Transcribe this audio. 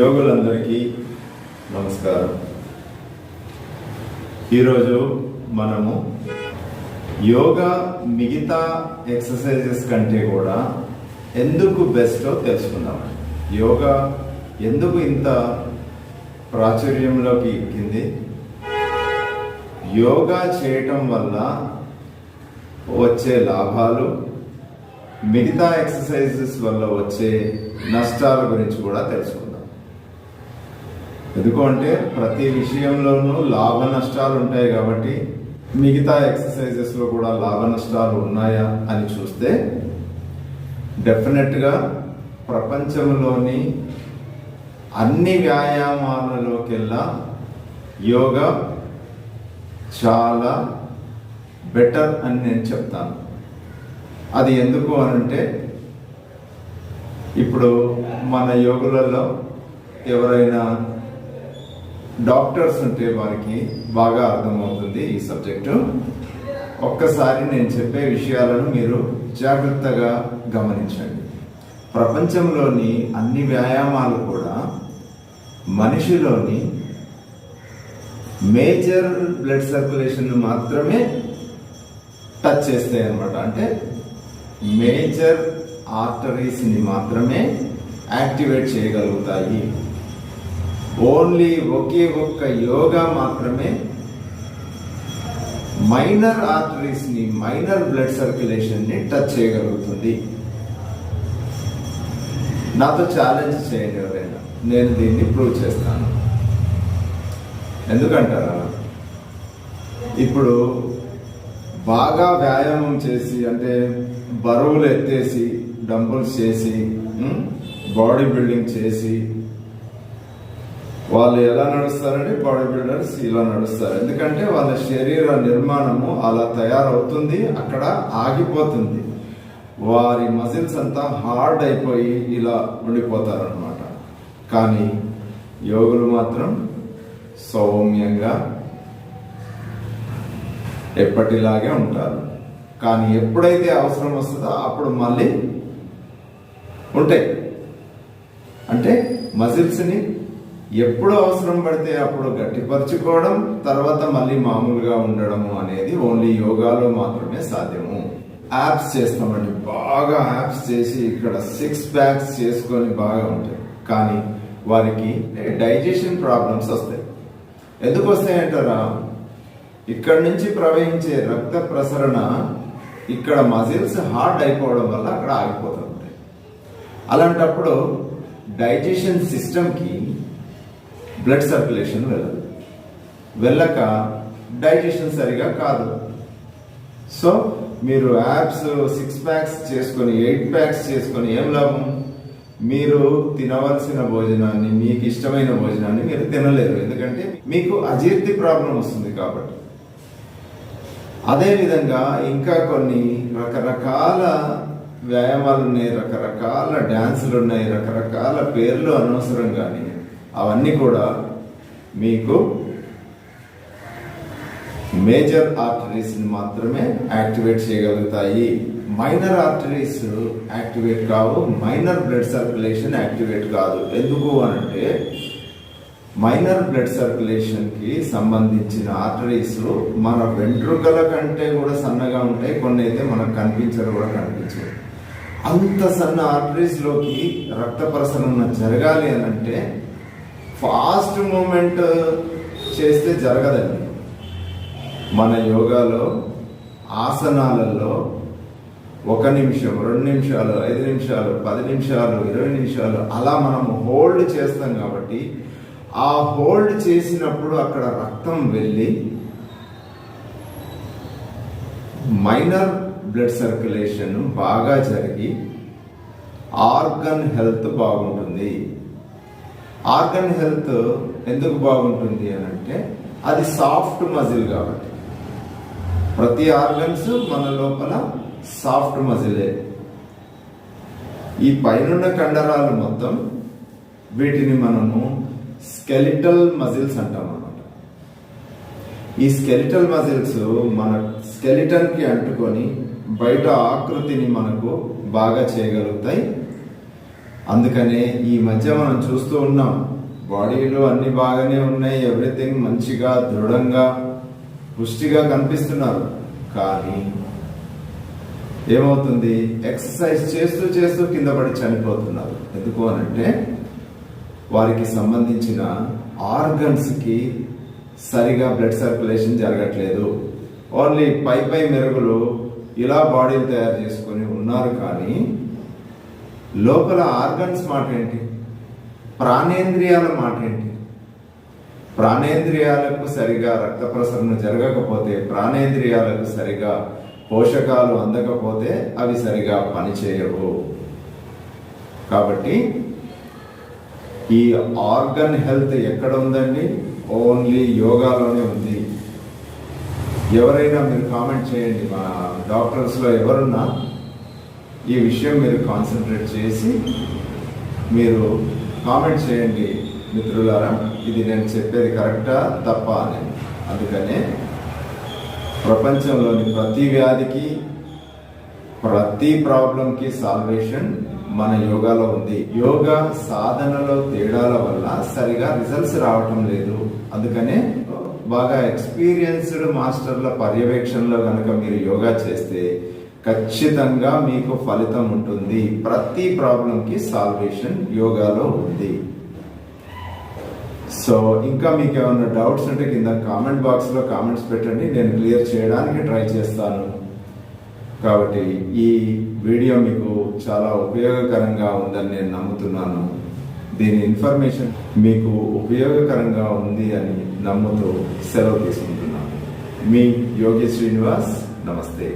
యోగులందరికీ నమస్కారం. ఈరోజు మనము యోగా మిగతా ఎక్సర్సైజెస్ కంటే కూడా ఎందుకు బెస్టో తెలుసుకుందాం. యోగా ఎందుకు ఇంత ప్రాచుర్యంలోకి ఎక్కింది? యోగా చేయటం వల్ల వచ్చే లాభాలు మిగతా ఎక్సర్సైజెస్ వల్ల వచ్చే నష్టాల గురించి కూడా తెలుసుకుందాం. ఎందుకంటే ప్రతి విషయంలోనూ లాభ నష్టాలు ఉంటాయి కాబట్టి మిగతా ఎక్సర్సైజెస్లో కూడా లాభ నష్టాలు ఉన్నాయా అని చూస్తే డెఫినెట్గా ప్రపంచంలోని అన్ని వ్యాయామాలలోకెల్లా యోగా చాలా బెటర్ అని నేను చెప్తాను. అది ఎందుకు అనంటే ఇప్పుడు మన యోగులలో ఎవరైనా డాక్టర్స్ ఉంటే వారికి బాగా అర్థమవుతుంది ఈ సబ్జెక్టు. ఒక్కసారి నేను చెప్పే విషయాలను మీరు జాగ్రత్తగా గమనించండి. ప్రపంచంలోని అన్ని వ్యాయామాలు కూడా మనిషిలోని మేజర్ బ్లడ్ సర్క్యులేషన్ మాత్రమే టచ్ చేస్తాయి అనమాట అంటే మేజర్ ఆర్టరీస్ని మాత్రమే యాక్టివేట్ చేయగలుగుతాయి. ఓన్లీ ఒకే ఒక్క యోగా మాత్రమే. మైనర్ ఆర్టరీస్ని మైనర్ బ్లడ్ సర్క్యులేషన్ని టచ్ చేయగలుగుతుంది. నాతో ఛాలెంజ్ చేయండి ఎవరైనా. నేను దీన్ని ప్రూవ్ చేస్తాను. ఎందుకంటారా? ఇప్పుడు బాగా వ్యాయామం చేసి అంటే బరువులు ఎత్తేసి డంబుల్స్ చేసి బాడీ బిల్డింగ్ చేసి వాళ్ళు ఎలా నడుస్తారంటే బాడీ బిల్డర్స్ ఇలా నడుస్తారు. ఎందుకంటే వాళ్ళ శరీర నిర్మాణము అలా తయారవుతుంది అక్కడ ఆగిపోతుంది. వారి మజిల్స్ అంతా హార్డ్ అయిపోయి ఇలా ఉండిపోతారు అనమాట కానీ యోగులు మాత్రం సౌమ్యంగా ఎప్పటిలాగే ఉంటారు. కానీ ఎప్పుడైతే అవసరం వస్తుందో అప్పుడు మళ్ళీ ఉంటాయి. అంటే మజిల్స్ని ఎప్పుడు అవసరం పడితే అప్పుడు గట్టిపరుచుకోవడం తర్వాత మళ్ళీ మామూలుగా ఉండడము అనేది ఓన్లీ యోగాలో మాత్రమే సాధ్యము. యాప్స్ చేస్తామండి. బాగా యాప్స్ చేసి ఇక్కడ సిక్స్ ప్యాక్స్ చేసుకొని బాగా ఉంటాయి. కానీ వారికి డైజెషన్ ప్రాబ్లమ్స్ వస్తాయి. ఎందుకు వస్తాయంటారా ఇక్కడ నుంచి ప్రవహించే రక్త ప్రసరణ ఇక్కడ మజిల్స్ హార్డ్ అయిపోవడం వల్ల అక్కడ ఆగిపోతుంటాయి అలాంటప్పుడు డైజెషన్ సిస్టమ్కి బ్లడ్ సర్క్యులేషన్ వెళ్ళదు. వెళ్ళక డైజెషన్ సరిగా కాదు. సో మీరు యాప్స్ సిక్స్ ప్యాక్స్ చేసుకొని ఎయిట్ ప్యాక్స్ చేసుకొని ఏం లాభం? మీరు తినవలసిన భోజనాన్ని మీకు ఇష్టమైన భోజనాన్ని మీరు తినలేరు. ఎందుకంటే మీకు అజీర్తి ప్రాబ్లం వస్తుంది కాబట్టి. అదేవిధంగా ఇంకా కొన్ని రకరకాల వ్యాయామాలు ఉన్నాయి రకరకాల డ్యాన్సులు ఉన్నాయి రకరకాల పేర్లు అనవసరం కానీ. అవన్నీ కూడా మీకు మేజర్ ఆర్టరీస్ని మాత్రమే యాక్టివేట్ చేయగలుగుతాయి. మైనర్ ఆర్టరీస్ యాక్టివేట్ కావు మైనర్ బ్లడ్ సర్క్యులేషన్ యాక్టివేట్ కాదు. ఎందుకు అనంటే మైనర్ బ్లడ్ సర్కులేషన్కి సంబంధించిన ఆర్టరీస్ మన వెంట్రుకల కంటే కూడా సన్నగా ఉంటాయి. కొన్ని అయితే మనకు కనిపించరు కూడా కనిపించవు. అంత సన్న ఆర్టరీస్లోకి రక్త ప్రసరణ జరగాలి అని అంటే ఫాస్ట్ మూమెంట్ చేస్తే జరగదండి. మన యోగాలో ఆసనాలలో ఒక నిమిషం రెండు నిమిషాలు ఐదు నిమిషాలు పది నిమిషాలు ఇరవై నిమిషాలు అలా మనం హోల్డ్ చేస్తాం కాబట్టి ఆ హోల్డ్ చేసినప్పుడు అక్కడ రక్తం వెళ్ళి మైనర్ బ్లడ్ సర్క్యులేషన్ బాగా జరిగి ఆర్గన్ హెల్త్ బాగుంటుంది. ఆర్గన్ హెల్త్ ఎందుకు బాగుంటుంది అని అంటే అది సాఫ్ట్ మజిల్ కాబట్టి. ప్రతి ఆర్గన్స్ మన లోపల సాఫ్ట్ మజిలే. ఈ పైనున్న కండరాలు మొత్తం వీటిని మనము స్కెలిటల్ మజిల్స్ అంటాం అనమాట ఈ స్కెలిటల్ మజిల్స్ మన స్కెలిటన్కి అంటుకొని బయట ఆకృతిని మనకు బాగా చేయగలుగుతాయి. అందుకనే ఈ మధ్య మనం చూస్తూ ఉన్నాం బాడీలో అన్ని బాగానే ఉన్నాయి ఎవ్రీథింగ్ మంచిగా దృఢంగా పుష్టిగా కనిపిస్తున్నారు. కానీ ఏమవుతుంది? ఎక్సర్సైజ్ చేస్తూ చేస్తూ కింద పడి చనిపోతున్నారు. ఎందుకు అనంటే వారికి సంబంధించిన ఆర్గన్స్కి సరిగా బ్లడ్ సర్క్యులేషన్ జరగట్లేదు. ఓన్లీ పై పై మెరుగులు ఇలా బాడీలు తయారు చేసుకొని ఉన్నారు కానీ లోపల ఆర్గన్స్ మాట ఏంటి? ప్రాణేంద్రియాల మాట ఏంటి? ప్రాణేంద్రియాలకు సరిగా రక్త ప్రసరణ జరగకపోతే ప్రాణేంద్రియాలకు సరిగా పోషకాలు అందకపోతే అవి సరిగా పనిచేయవు. కాబట్టి ఈ ఆర్గన్ హెల్త్ ఎక్కడ ఉందండి ఓన్లీ యోగాలోనే ఉంది. ఎవరైనా మీరు కామెంట్ చేయండి. మా డాక్టర్స్లో ఎవరున్నా ఈ విషయం మీరు కాన్సన్ట్రేట్ చేసి మీరు కామెంట్ చేయండి మిత్రులారా. ఇది నేను చెప్పేది కరెక్టా? తప్ప అని. అందుకనే ప్రపంచంలోని ప్రతి వ్యాధికి ప్రతి ప్రాబ్లంకి సాల్వేషన్ మన యోగాలో ఉంది. యోగా సాధనలో తేడాల వల్ల సరిగా రిజల్ట్స్ రావటం లేదు. అందుకనే బాగా ఎక్స్పీరియన్స్డ్ మాస్టర్ల పర్యవేక్షణలో కనుక మీరు యోగా చేస్తే ఖచ్చితంగా మీకు ఫలితం ఉంటుంది. ప్రతి ప్రాబ్లంకి సాల్వేషన్ యోగాలో ఉంది. సో ఇంకా మీకు ఏమైనా డౌట్స్ ఉంటే కింద కామెంట్ బాక్స్లో కామెంట్స్ పెట్టండి. నేను క్లియర్ చేయడానికి ట్రై చేస్తాను. కాబట్టి ఈ వీడియో మీకు చాలా ఉపయోగకరంగా ఉందని నేను నమ్ముతున్నాను. దీని ఇన్ఫర్మేషన్ మీకు ఉపయోగకరంగా ఉంది అని నమ్ముతూ సెలవు తీసుకుంటున్నాను. మీ యోగి శ్రీనివాస్ నమస్తే.